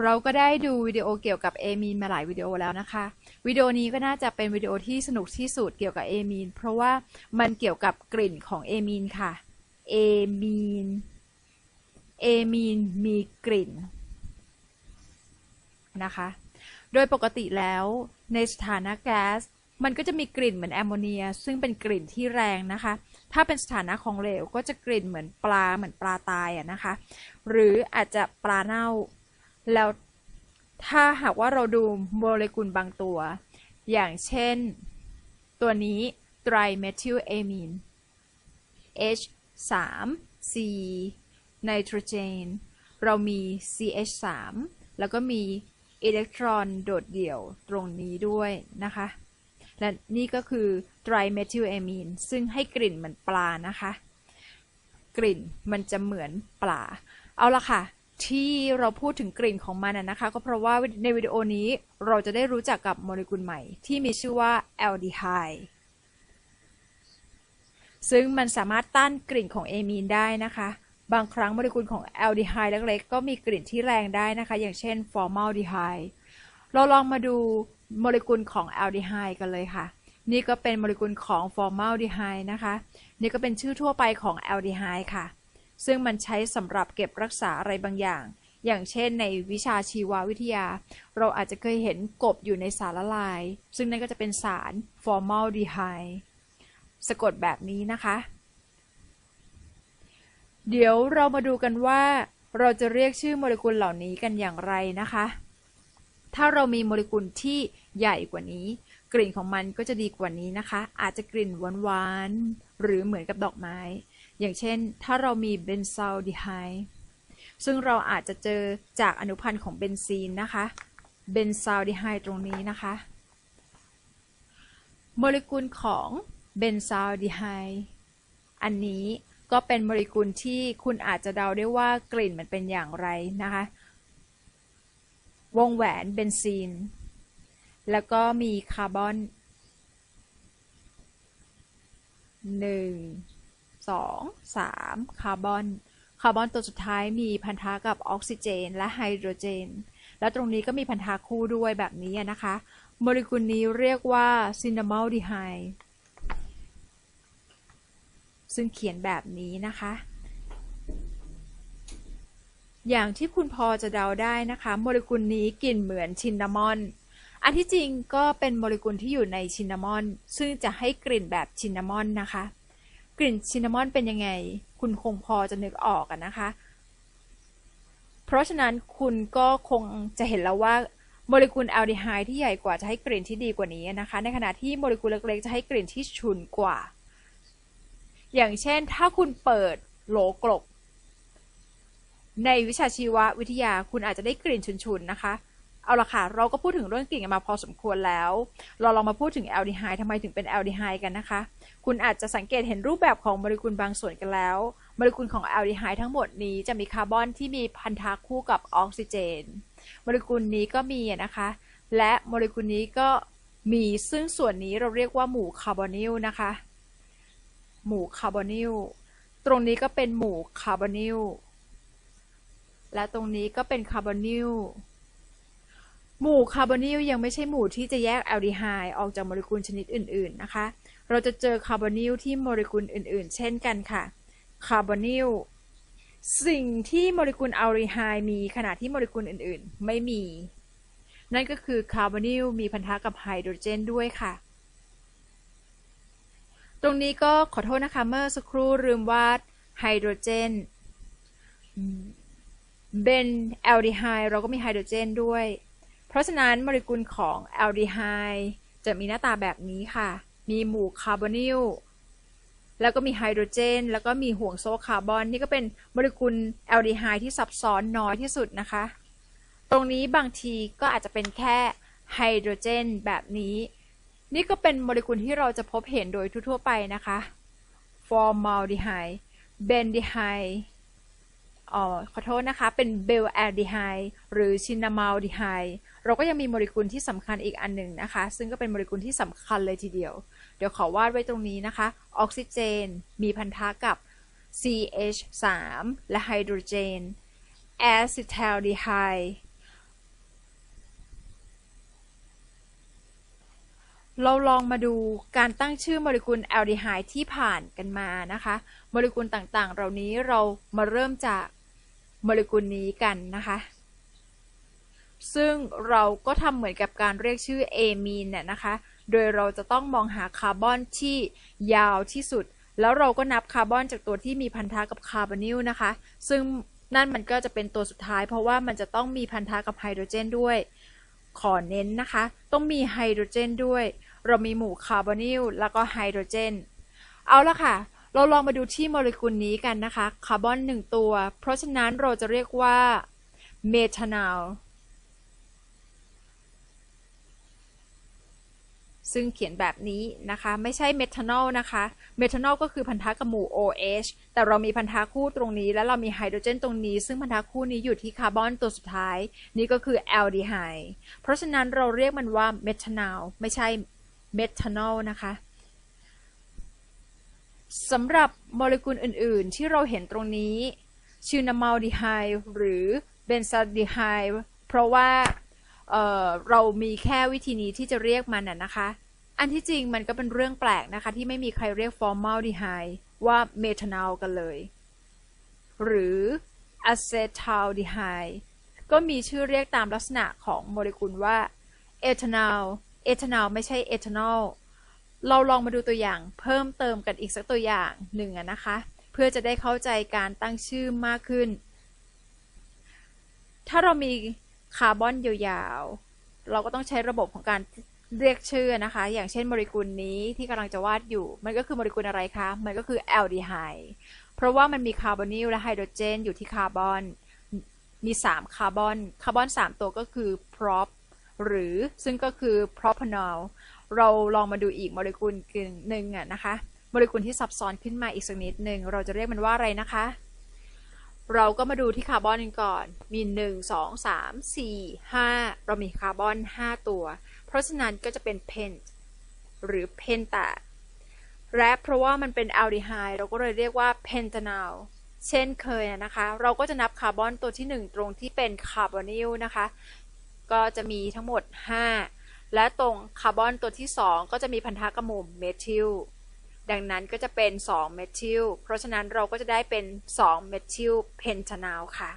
เราก็ได้ดูวิดีโอเกี่ยวกับเอมีนมาหลายวิดีโอแล้วนะคะ วิดีโอนี้ก็น่าจะเป็นวิดีโอที่สนุกที่สุดเกี่ยวกับเอมีนเพราะว่ามันเกี่ยวกับกลิ่นของเอมีนค่ะเอมีนเอมีนมีกลิ่นนะคะ โดยปกติแล้วในสถานะแก๊สมันก็จะมีกลิ่นเหมือนแอมโมเนีย ซึ่งเป็นกลิ่นที่แรงนะคะ ถ้าเป็นสถานะของเหลวก็จะกลิ่นเหมือนปลาเหมือนปลาตายอะนะคะ หรืออาจจะปลาเน่า แล้วถ้าหากว่าเราดูโมเลกุลบางตัว อย่างเช่น ตัวนี้ trimethylamine H 3 C ไนโตรเจน เรามี CH 3แล้วก็มีอิเล็กตรอนโดดเดี่ยวตรงนี้ด้วยนะคะ และนี่ก็คือ trimethylamine ซึ่งให้กลิ่นเหมือนปลานะคะ กลิ่นมันจะเหมือนปลา เอาละค่ะ ที่เราพูดถึงกลิ่นของมันนะคะ ก็เพราะว่าในวิดีโอนี้เราจะได้รู้จักกับโมเลกุลใหม่ ที่มีชื่อว่าแอลดีไฮด์ซึ่งมันสามารถต้านกลิ่นของเอมีนได้นะคะ บางครั้งโมเลกุลของแอลดีไฮด์เล็กๆก็มีกลิ่นที่แรงได้นะคะ อย่างเช่นฟอร์มาลดีไฮด์เราลองมาดูโมเลกุลของแอลดีไฮด์กันเลยค่ะ นี่ก็เป็นโมเลกุลของฟอร์มาลดีไฮด์นะคะ นี่ก็เป็นชื่อทั่วไปของแอลดีไฮด์ค่ะ ซึ่งมันใช้สำหรับเก็บรักษาอะไรบางอย่าง อย่างเช่นในวิชาชีววิทยา เราอาจจะเคยเห็นกบอยู่ในสารละลาย ซึ่งนั่นก็จะเป็นสารฟอร์มาลดีไฮด์สะกดแบบนี้นะคะ เดี๋ยวเรามาดูกันว่า เราจะเรียกชื่อโมเลกุลเหล่านี้กันอย่างไรนะคะ ถ้าเรามีโมเลกุลที่ใหญ่กว่านี้ กลิ่นของมันก็จะดีกว่านี้นะคะ อาจจะกลิ่นหวานๆหรือเหมือนกับดอกไม้ อย่างเช่น ถ้าเรามีเบนซ a ลดีไฮด์ซึ่งเราอาจจะเจอจากอนุพันธ์ของเบนซีนนะคะเบนซ a ลดีไฮด์ตรงนี้นะคะ โมเลกุลของเบนซ a ลดีไฮด์อันนี้ก็เป็นโมเลกุลที่คุณอาจจะเดาได้ว่ากลิ่นมันเป็นอย่างไรนะคะ วงแหวนเบนซีน แล้วก็มีคาร์บอนหนึ่ง สองสามคาร์บอนคาร์บอนตัวสุดท้ายมีพันธะกับออกซิเจน และไฮโดรเจน และตรงนี้ก็มีพันธะคู่ด้วยแบบนี้นะคะ โมเลกุลนี้เรียกว่าซินนามอลดีไฮซึ่งเขียนแบบนี้นะคะ อย่างที่คุณพอจะเดาได้นะคะ โมเลกุลนี้กลิ่นเหมือนชินนามอน อันที่จริงก็เป็นโมเลกุลที่อยู่ในชินนามอน ซึ่งจะให้กลิ่นแบบชินนามอนนะคะ ลิ่นชินนามอนเป็นยังไง คุณคงพอจะนึกออกกันนะคะ เพราะฉะนั้นคุณก็คงจะเห็นแล้วว่าโมเลกุลแอลดีไฮด์ที่ใหญ่กว่าจะให้กลิ่นที่ดีกว่านี้นะคะ ในขณะที่โมเลกุลเล็กๆจะให้กลิ่นที่ฉุนกว่า อย่างเช่น ถ้าคุณเปิดโหลกลกในวิชาชีววิทยาคุณอาจจะได้กลิ่นฉุนๆนะคะ เอาละค่ะ เราก็พูดถึงเรื่องกลิ่นกันมาพอสมควรแล้ว เราลองมาพูดถึงแอลดีไฮด์ทำไมถึงเป็นแอลดีไฮด์กันนะคะ คุณอาจจะสังเกตเห็นรูปแบบของโมเลกุลบางส่วนกันแล้ว โมเลกุลของแอลดีไฮด์ทั้งหมดนี้จะมีคาร์บอนที่มีพันธะคู่กับออกซิเจน โมเลกุลนี้ก็มีนะคะ และโมเลกุลนี้ก็มีซึ่งส่วนนี้เราเรียกว่าหมู่คาร์บอนิลนะคะ หมู่คาร์บอนิล ตรงนี้ก็เป็นหมู่คาร์บอนิล และตรงนี้ก็เป็นคาร์บอนิล หมู่คาร์บอนิลยังไม่ใช่หมู่ที่จะแยกแอลดีไฮด์ออกจากโมเลกุลชนิดอื่น ๆ นะคะ เราจะเจอคาร์บอนิลที่โมเลกุลอื่น ๆ เช่นกันค่ะ คาร์บอนิลสิ่งที่โมเลกุลแอลดีไฮด์มีขณะที่โมเลกุลอื่น ๆ ไม่มี นั่นก็คือคาร์บอนิลมีพันธะกับไฮโดรเจนด้วยค่ะ ตรงนี้ก็ขอโทษนะคะเมื่อสักครู่ลืมวาดไฮโดรเจนเบนแอลดีไฮด์เราก็มีไฮโดรเจนด้วย เพราะฉะนั้นโมเลกุลของแอลดีไฮด์จะมีหน้าตาแบบนี้ค่ะ มีหมู่คาร์บอนิล แล้วก็มีไฮโดรเจน แล้วก็มีห่วงโซ่คาร์บอน นี่ก็เป็นโมเลกุลแอลดีไฮด์ที่ซับซ้อนน้อยที่สุดนะคะ ตรงนี้บางทีก็อาจจะเป็นแค่ไฮโดรเจนแบบนี้ นี่ก็เป็นโมเลกุลที่เราจะพบเห็นโดยทั่วๆไปนะคะฟอร์มาลดีไฮด์เบนดีไฮด์ ออขอโทษนะคะ เป็นเบลแอลดีไฮหรือชินามาลดีไฮเราก็ยังมีโมเลกุลที่สำคัญอีกอันหนึ่งนะคะ ซึ่งก็เป็นโมเลกุลที่สำคัญเลยทีเดียว เดี๋ยวขอวาดไว้ตรงนี้นะคะ ออกซิเจน มีพันธะกับ CH3 และไฮโดรเจนแอซิทัลดีไฮเราลองมาดูการตั้งชื่อโมเลกุลแอลดีไฮด์ที่ผ่านกันมานะคะ โมเลกุลต่างๆ เหล่านี้เรามาเริ่มจาก โมเลกุลนี้กันนะคะ ซึ่งเราก็ทำเหมือนกับการเรียกชื่อเอมีนเนี่ยนะคะ โดยเราจะต้องมองหาคาร์บอนที่ยาวที่สุด แล้วเราก็นับคาร์บอนจากตัวที่มีพันธะกับคาร์บอนิลนะคะ ซึ่งนั่นมันก็จะเป็นตัวสุดท้าย เพราะว่ามันจะต้องมีพันธะกับไฮโดรเจนด้วย ขอเน้นนะคะ ต้องมีไฮโดรเจนด้วย เรามีหมู่คาร์บอนิลแล้วก็ไฮโดรเจน เอาละค่ะ เราลองมาดูที่โมเลกุลนี้กันนะคะ คาร์บอนหนึ่งตัว เพราะฉะนั้นเราจะเรียกว่าเมทานอลซึ่งเขียนแบบนี้นะคะ ไม่ใช่เมทานอลนะคะ เมทานอลก็คือพันธะกับหมู่ OH แต่เรามีพันธะคู่ตรงนี้ และเรามีไฮโดรเจนตรงนี้ ซึ่งพันธะคู่นี้อยู่ที่คาร์บอนตัวสุดท้าย นี่ก็คือแอลดีไฮด์เพราะฉะนั้นเราเรียกมันว่าเมทานอลไม่ใช่เมทานอลนะคะ สำหรับโมเลกุลอื่น ๆ ที่เราเห็นตรงนี้ชินามาลดีไฮหรือเบนซาดีไฮเพราะว่าเเรามีแค่วิธีนี้ที่จะเรียกมันน่ะนะคะ อันที่จริงมันก็เป็นเรื่องแปลกนะคะ ที่ไม่มีใครเรียกฟอร์มาลดีไฮว่าเมทานอลกันเลย หรืออะเซทัลดีไฮก็มีชื่อเรียกตามลักษณะของโมเลกุลว่าเอทานอลเอทานอลไม่ใช่เอทานอล เราลองมาดูตัวอย่างเพิ่มเติมกันอีกสักตัวอย่างหนึ่งนะคะ เพื่อจะได้เข้าใจการตั้งชื่อมากขึ้น ถ้าเรามีคาร์บอนยาวๆ เราก็ต้องใช้ระบบของการเรียกชื่อนะคะ อย่างเช่นโมเลกุลนี้ที่กำลังจะวาดอยู่ มันก็คือโมเลกุลอะไรคะ มันก็คือแอลดีไฮด์เพราะว่ามันมีคาร์บอนิลและไฮโดรเจน อยู่ที่คาร์บอน มี 3 คาร์บอน คาร์บอน 3 ตัวก็คือ prop หรือซึ่งก็คือ propanol เราลองมาดูอีกโมเลกุลหนึ่งอะนะคะ โมเลกุลที่ซับซ้อนขึ้นมาอีกสักนิดหนึ่งเราจะเรียกมันว่าอะไรนะคะ เราก็มาดูที่คาร์บอนกันก่อน มี 1 2 3 4 5 เรามีคาร์บอน 5 ตัว เพราะฉะนั้นก็จะเป็นเพนหรือเพนตาและเพราะว่ามันเป็นแอลดีไฮด์เราก็เลยเรียกว่าเพนตานอลเช่นเคยนะคะ เราก็จะนับคาร์บอนตัวที่ 1 ตรงที่เป็นคาร์บอนิลนะคะ ก็จะมีทั้งหมด 5 และตรงคาร์บอนตัวที่ 2 ก็จะมีพันธะกระหมุมเมทิลดังนั้นก็จะเป็น2เมทิลเพราะฉะนั้นเราก็จะได้เป็น2เมทิลเพนทานาลค่ะ